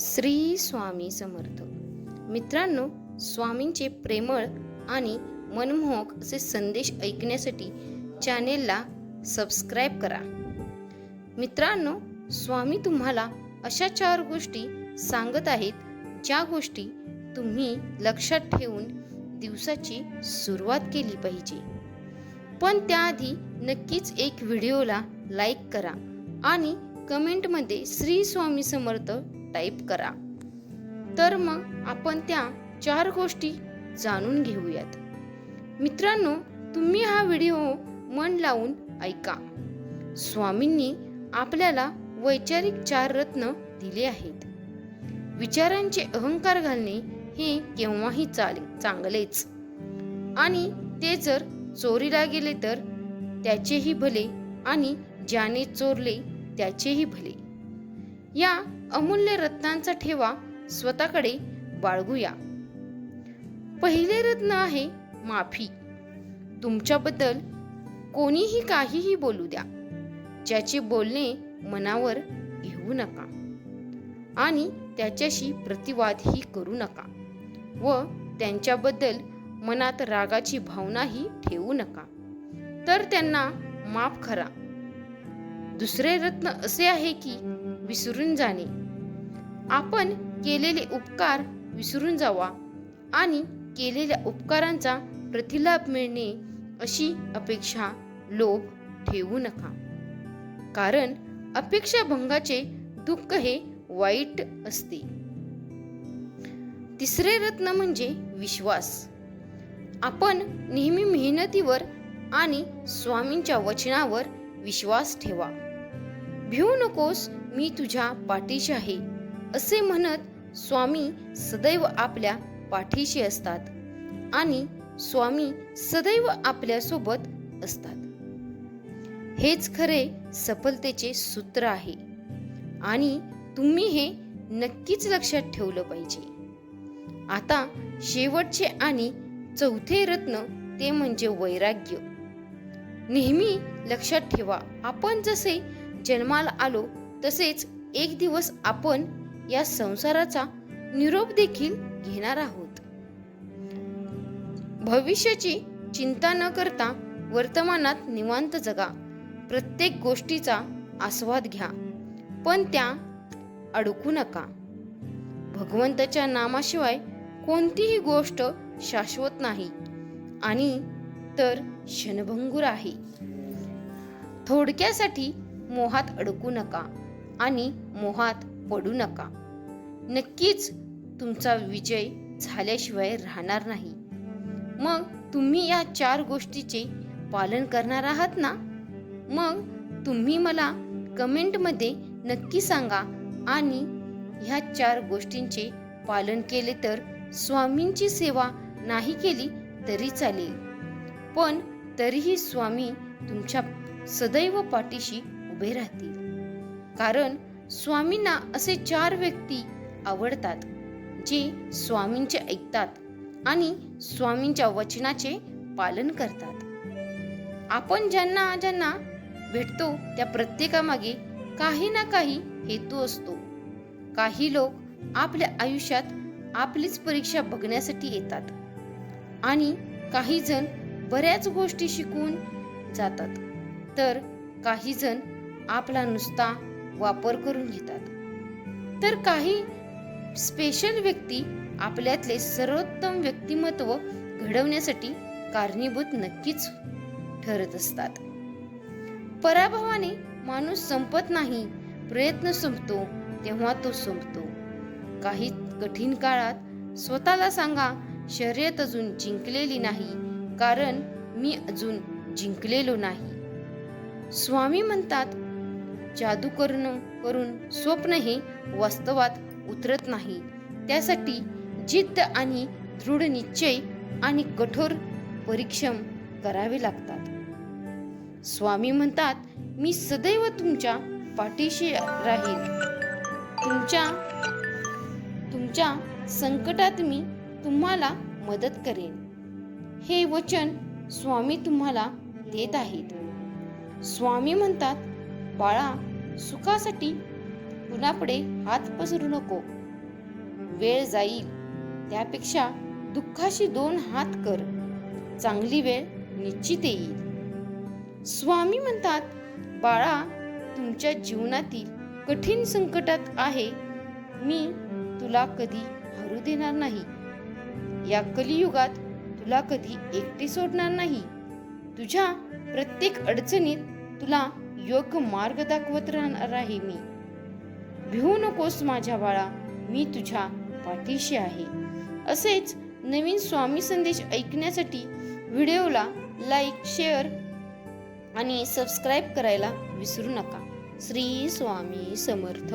श्री स्वामी समर्थ. मित्रांनो स्वामींचे प्रेमळ आणि मनमोहक असे संदेश ऐकण्यासाठी चॅनेलला सबस्क्राईब करा. मित्रांनो स्वामी तुम्हाला अशा चार गोष्टी सांगत आहेत ज्या गोष्टी तुम्ही लक्षात ठेवून दिवसाची सुरुवात केली पाहिजे. पण त्याआधी नक्कीच एक व्हिडिओला लाईक करा आणि कमेंटमध्ये श्री स्वामी समर्थ टाईप करा. तर मग आपण त्या चार गोष्टी जाणून घेऊयात. मित्रांनो तुम्ही हा व्हिडिओ मन लावून ऐका. स्वामींनी आपल्याला वैचारिक चार रत्न दिले आहेत. विचारांचे अहंकार घालणे हे केव्हाही चाले चांगलेच. आणि ते जर चोरीला गेले तर त्याचेही भले आणि ज्याने चोरले त्याचेही भले. या अमूल्य रत्नांचा ठेवा स्वतःकडे बाळगूया. पहिले रत्न आहे माफी. तुमच्याबद्दल कोणीही काहीही बोलू द्या. ज्याचे बोलणे मनावर घेऊ नका. आणि त्याच्याशी प्रतिवादही करू नका. व त्यांच्याबद्दल मनात रागाची भावनाही ठेवू नका. तर त्यांना माफ करा. दुसरे रत्न असे आहे की विसरून जाणे. आपण केलेले उपकार विसरून जावा आणि केलेल्या उपकारांचा प्रतिलाभ मिळणे अशी अपेक्षा लोभ ठेवू नका. कारण अपेक्षा भंगाचे दुःख हे वाईट असते. तिसरे रत्न म्हणजे विश्वास. आपण नेहमी मेहनतीवर आणि स्वामींच्या वचनावर विश्वास ठेवा. भिवू नकोस मी तुझ्या पाठीशी आहे असे म्हणत स्वामी सदैव आपल्या पाठीशी असतात आणि स्वामी सदैव आपल्यासोबत असतात. हेच खरे सफलतेचे सूत्र आहे आणि तुम्ही हे नक्कीच लक्षात ठेवलं पाहिजे. आता शेवटचे आणि चौथे रत्न ते म्हणजे वैराग्य. नेहमी लक्षात ठेवा आपण जसे जन्माला आलो तसेच एक दिवस आपण या संसाराचा निरोप देखील घेणार आहोत. भविष्याची चिंता न करता वर्तमानात निवांत जगा. प्रत्येक गोष्टीचा आस्वाद घ्या पण त्या अडकू नका. भगवंताच्या नामाशिवाय कोणतीही गोष्ट शाश्वत नाही आणि तर क्षणभंगूर आहे. थोडक्यासाठी मोहात अडकू नका. आणि मोहात पडू नका. नक्कीच तुमचा विजय झाल्याशिवाय राहणार नाही. मग तुम्ही या चार गोष्टीचे पालन करणार आहात ना? मग तुम्ही मला कमेंटमध्ये नक्की सांगा आणि ह्या चार गोष्टींचे पालन केले तर स्वामींची सेवा नाही केली तरी चालेल. पण तरीही स्वामी तुमच्या सदैव पाठीशी उभे राहतील. कारण स्वामींना असे चार व्यक्ती आवडतात जे स्वामींचे ऐकतात आणि स्वामींच्या वचनाचे पालन करतात. आपण ज्यांना ज्यांना भेटतो त्या प्रत्येकामागे काही ना काही हेतू असतो. काही लोक आपल्या आयुष्यात आपलीच परीक्षा बघण्यासाठी येतात आणि काही जण बऱ्याच गोष्टी शिकून जातात. तर काही जण आपला नुसता वापर करून घेतात. तर काही स्पेशल व्यक्ती आपल्यातले सर्वोत्तम व्यक्तिमत्व घडवण्यासाठी कारणीभूत नक्कीच ठरत असतात. पराभवाने माणूस संपत नाही प्रयत्न संपतो तेव्हा तो संपतो. काही कठीण काळात स्वतःला सांगा शर्यत अजून जिंकलेली नाही कारण मी अजून जिंकलेलो नाही. स्वामी म्हणतात जादू करून करून स्वप्न हे वास्तवात उतरत नाही. त्यासाठी जिद्द आणि दृढ निश्चय आणि कठोर परिश्रम करावे लागतात. स्वामी म्हणतात मी सदैव तुमच्या पाठीशी राहील तुमच्या तुमच्या संकटात मी तुम्हाला मदत करेन. हे वचन स्वामी तुम्हाला देत आहेत. स्वामी म्हणतात बाळा सुखासाठी कुणापुढे हात पसरू नको. वेळ जाईल त्यापेक्षा दुःखाशी दोन हात कर. चांगली वेळ निश्चित येईल. स्वामी म्हणतात बाळा तुमच्या जीवनातील कठीण संकटात आहे. मी तुला कधी हरू देणार नाही. या कलियुगात तुला कधी एकटी सोडणार नाही. तुझ्या प्रत्येक अडचणीत तुला योग्य मार्ग दाखवत राहणार आहे मी. भिवू नकोस माझ्या बाळा मी तुझ्या पाठीशी आहे. असेच नवीन स्वामी संदेश ऐकण्यासाठी व्हिडिओला लाईक शेअर आणि सबस्क्राईब करायला विसरू नका. श्री स्वामी समर्थ.